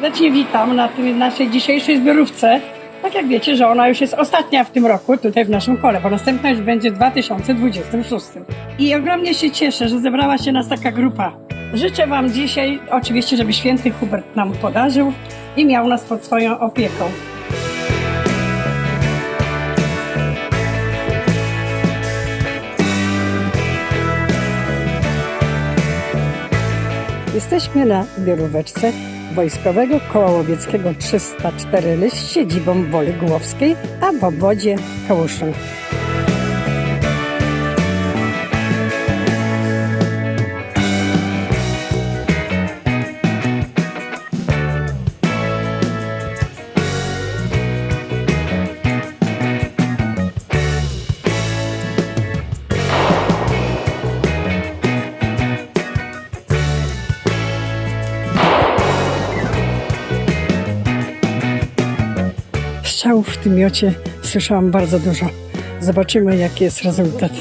Serdecznie witam na tym naszej dzisiejszej zbiorówce. Tak jak wiecie, że ona już jest ostatnia w tym roku tutaj w naszym kole, bo następna już będzie w 2026. I ogromnie się cieszę, że zebrała się nas taka grupa. Życzę Wam dzisiaj oczywiście, żeby święty Hubert nam podarzył i miał nas pod swoją opieką. Jesteśmy na zbioróweczce Wojskowego Koła Łowieckiego 304 Lyś z siedzibą Woli Głowskiej, a w obwodzie Kałuszyn. Strzałów w tym miocie słyszałam bardzo dużo. Zobaczymy, jaki jest rezultat.